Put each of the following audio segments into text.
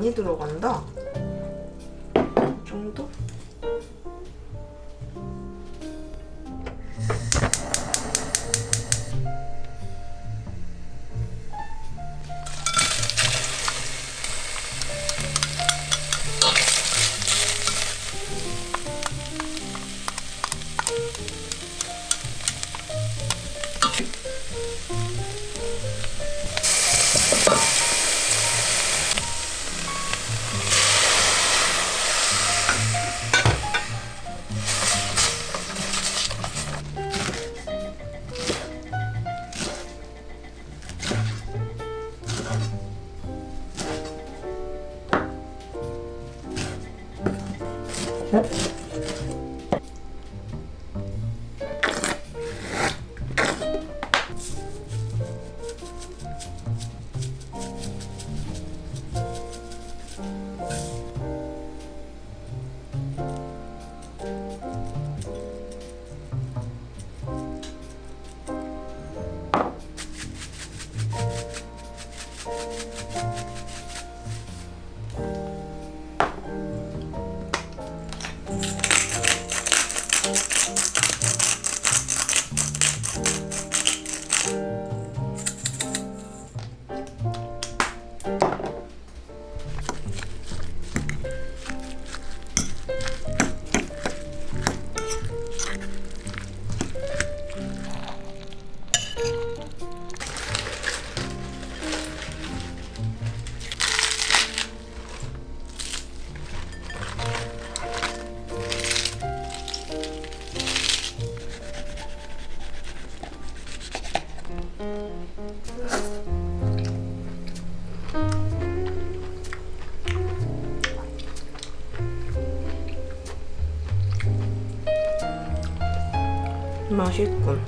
많이 들어간다. 嗯 맛있군.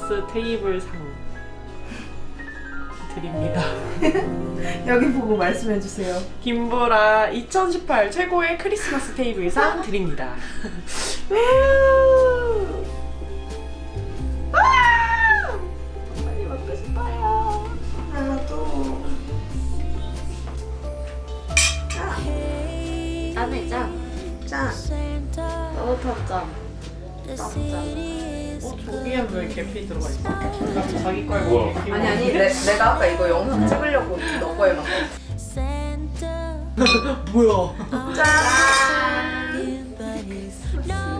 크리스마스 테이블 상 드립니다. 여기 보고 말씀해 주세요. 김보라 2018 최고의 크리스마스 테이블 상 드립니다. 빨리 먹고 싶어요. 나도. 짠해자 짠. 따뜻한 짠어저 기에 왜 계피 들어가 있어? 남이 자기 우와. 계피 아니 아니 내, 내가 아까 이거 영상 찍으려고 너 거에 막. 뭐야? 짠.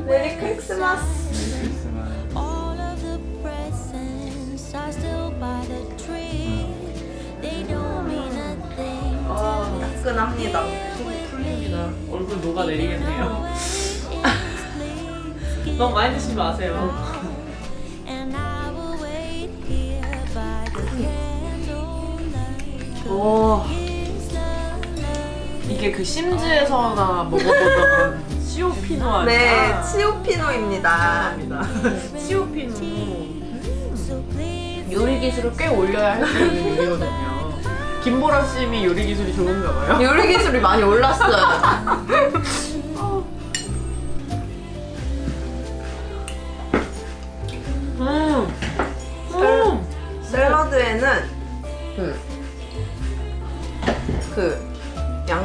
메리 크리스마스. All of the presents are still by the tree. They don't mean a thing. 아 따끈합니다. 풀립니다. 얼굴 녹아 내리겠네요. 너무 많이 드시지 마세요. And I will wait here by the candlelight. 와 Is the love 이게 그 심즈에서나 먹어보던 시오피노 아니야? 네, 치오피노입니다. 감사합니다. please 요리 기술을 꽤 올려야 할 수 있는 요리거든요. 김보라 씨이 요리 기술이 좋은가 봐요. 요리 기술이 많이 올랐어요.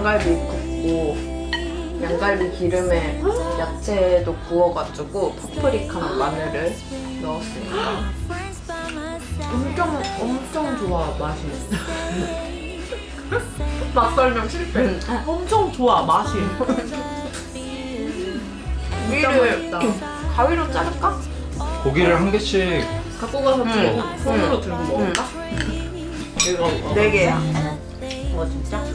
양갈비 굽고 양갈비 기름에 야채도 구워가지고 파프리카랑 마늘을 넣었으니까 side. 엄청 엄청 좋아 맛이. 맛 설명 실패. 엄청 좋아 맛이. 위를 가위로 자를까? 고기를 한 개씩 갖고 가서 들고 응. 손으로 들고 먹을까? 이거 어. 네 개야. 어 진짜?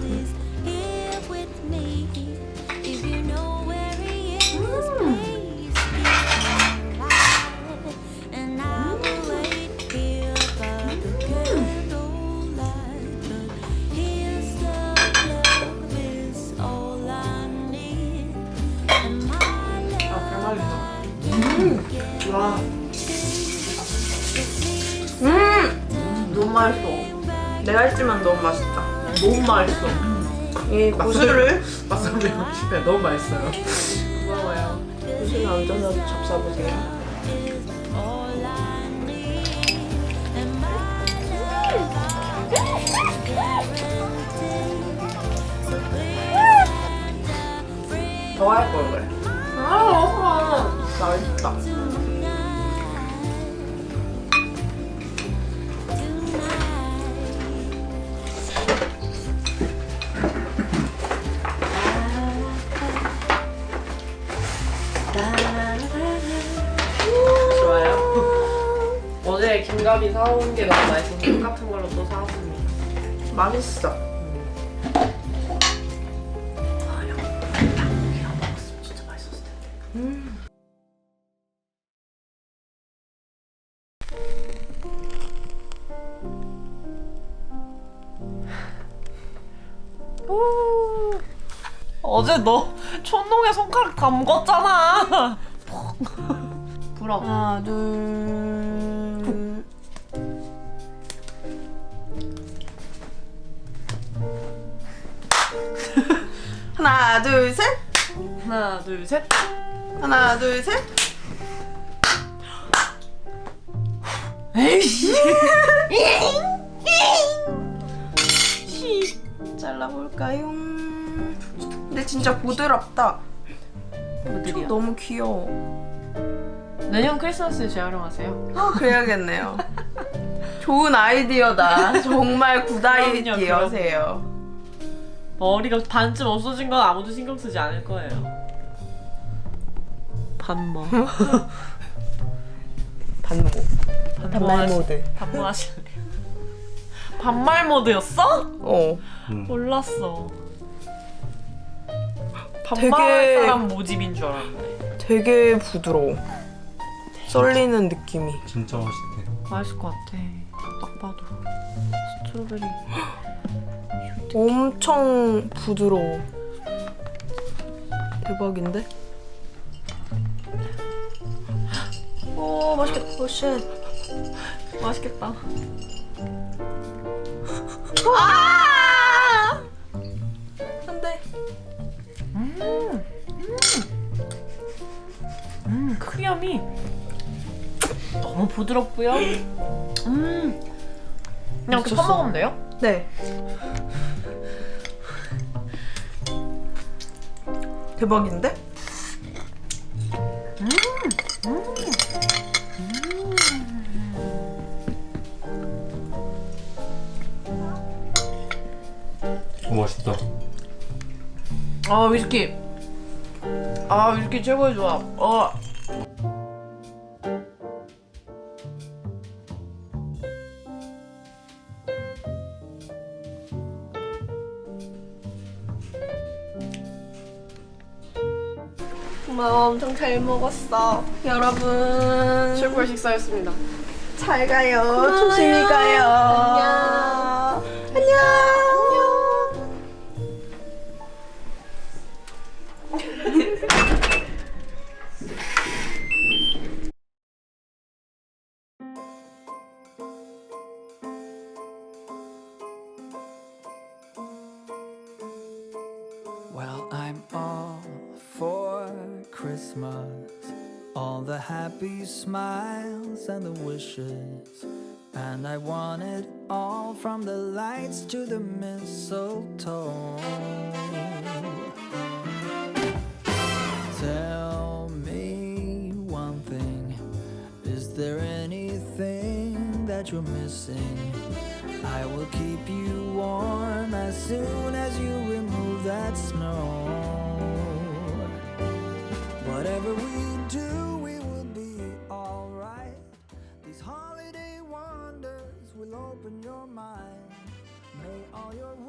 음, 너무 맛있어. 내가 했지만 너무 맛있다. 너무 맛있어. 이 고수를 맛 설명 실패. 너무 맛있어요. 고마워요. 고수를 얹어서 bring 더할 걸 그래. 아 맛있다. 좋아요. 사온 게 너무 맛있어서 똑같은 걸로 또 사왔습니다. 맛있어. 진짜 맛있었을 텐데. 오. 어제 너 촌농에 손가락 감궜잖아. 불어. 하나, 둘. 하나, 둘, 셋. 하나, 둘, 셋. 하나, 둘, 셋. 에이씨. 잘라볼까요? 근데 진짜 부드럽다. 어디야? 너무 귀여워. 내년 크리스마스에 재활용하세요. 아, 그래야겠네요. 좋은 아이디어다. 정말 굿 아이디어세요. 머리가 반쯤 없어진 건 아무도 신경 쓰지 않을 거예요. 반모. 반모. 반말 모드. 반모하실래요? 반말 모드였어? 어. 몰랐어. 되게- 반말 사람 모집인 줄 알았는데. 되게 부드러워. 썰리는 느낌이. 진짜 맛있대. 맛있을 것 같아. 딱 봐도 스트로베리. 엄청 부드러워. 대박인데? 오 맛있겠다. 오 쉣. 맛있겠다. 아! 안돼. 음 크리엄이 너무 부드럽고요. 음 그냥 이렇게 미쳤어. 퍼먹으면 돼요? 네. 대박인데? 오 맛있다. 아 위스키. 아 위스키 최고의 조합. 어. 엄청 잘 먹었어. 여러분. 최고의 식사였습니다. 잘 가요. 조심히 가요. 안녕. 안녕. Well, happy smiles and the wishes. And I want it all from the lights to the mistletoe. Tell me one thing Is there anything that you're missing? I will keep you warm as soon will open your mind. May all your.